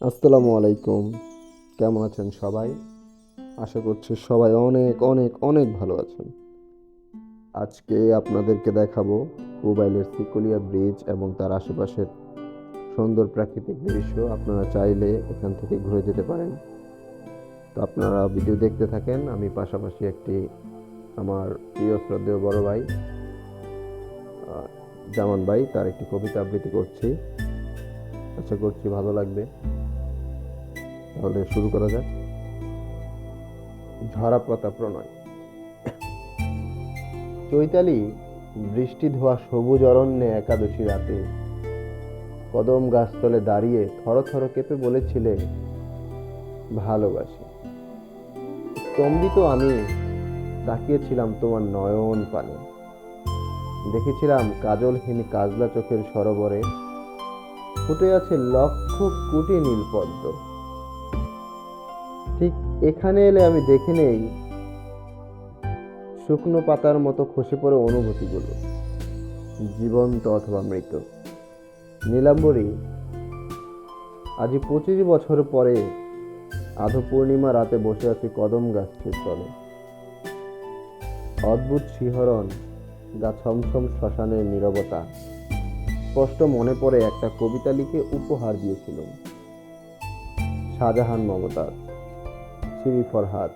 আসসালামু আলাইকুম। কেমন আছেন সবাই? আশা করছি সবাই অনেক অনেক অনেক ভালো আছেন। আজকে আপনাদেরকে দেখাবো মোবাইলের সিকুলিয়া ব্রিজ এবং তার আশেপাশের সুন্দর প্রাকৃতিক দৃশ্য। আপনারা চাইলে এখান থেকে ঘুরে যেতে পারেন। তো আপনারা ভিডিও দেখতে থাকেন। আমি পাশাপাশি একটি আমার প্রিয় শ্রদ্ধেয় বড় ভাই জামান ভাই, তার একটি কবিতা আবৃত্তি করছি। আশা করছি ভালো লাগবে। তাহলে শুরু করা যাক। ঝরা পাতা প্রণয়। চৈতালি বৃষ্টি ধোয়া সবুজ অরণ্যে একাদশী রাতে কদম গাছতলে দাঁড়িয়ে থর থর কেঁপে বলেছিলে, ভালোবাসি। স্তম্ভিত আমি তাকিয়েছিলাম তোমার নয়ন পানে। দেখেছিলাম কাজলহীন কাজলা চোখের সরোবরে ফুটে আছে লক্ষ কোটি নীল পদ্ম ঠিক এখানে এলে আমি দেখে নেই। শুকনো পাতার মতো খসে পড়ে অনুভূতিগুলো জীবন্ত অথবা মৃত। নীলাম্বরী আজ পঁচিশ বছর পরে আধো পূর্ণিমা রাতে বসে আছি কদম গাছটির তলে। অদ্ভুত শিহরণ গা ছমছম শ্মশানের নীরবতা। স্পষ্ট মনে পড়ে একটা কবিতা লিখে উপহার দিয়েছিলাম। শাহজাহান মমতাজ শ্রী ফরহাদ,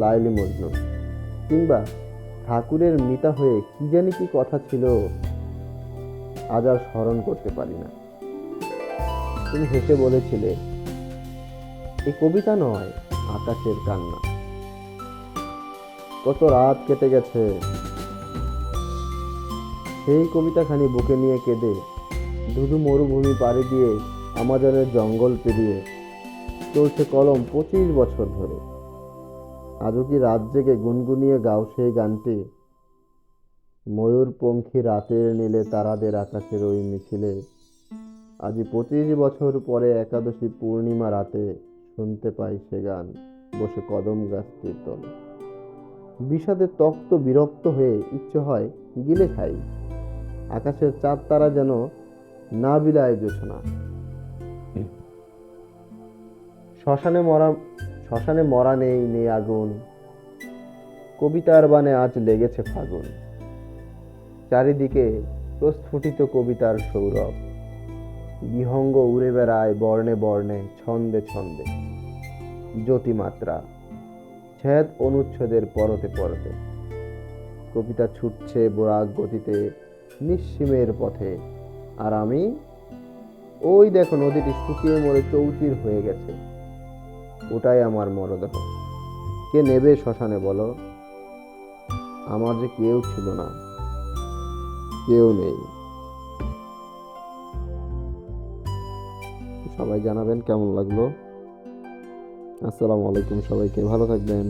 লাইলি মজনু। কিংবা ঠাকুরের মিতা হয়ে কি জানি কি কথা ছিল, আজ আর স্মরণ করতে পারি না। তুমি হেসে বলেছিলে এই কবিতা নয়, আকাশের কান্না। কত রাত কেটে গেছে। সেই কবিতাখানি বুকে নিয়ে কেঁদে ধুধু মরুভূমি পাড়ি দিয়ে আমাজনের জঙ্গল পেরিয়ে চলছে কলম পঁচিশ বছর ধরে। আজও কি রাত জেগে গুনগুনিয়ে গাও সেই গানটি? ময়ূর পঙ্খী রাতের নীলে তারাদের আকাশের ওই মিছিলে। আজ পঁচিশ বছর পরে একাদশী পূর্ণিমা রাতে শুনতে পাই সে গান, বসে কদম গাছটির তলে। বিষাদে তক্ত বিরক্ত হয়ে ইচ্ছে হয় গিলে খাই। আকাশের চাঁদ তারা যেন না বিলায় জোছনা। শ্মশানে মরা শ্মশানে মরা নেই নেই আগুন। কবিতার বানে আজ লেগেছে ফাগুন। চারিদিকে প্রস্ফুটিত কবিতার সৌরভ। বিহঙ্গ উড়ে বেড়ায় বর্ণে বর্ণে, ছন্দে ছন্দে। জ্যোতিমাত্রা, ছেদ অনুচ্ছেদের পরতে পরতে। কবিতা ছুটছে বোরাক গতিতে, নিঃসীমের পথে। আর আমি, ওই দেখো নদীটি শুকিয়ে মরে চৌচির হয়ে গেছে। ওটাই আমার মরদেহ। কে নেবে শ্মশানে বলো? আমার যে কেউ ছিল না, কেউ নেই। সবাই জানাবেন কেমন লাগল। আসসালামু আলাইকুম সবাইকে, ভালো থাকবেন।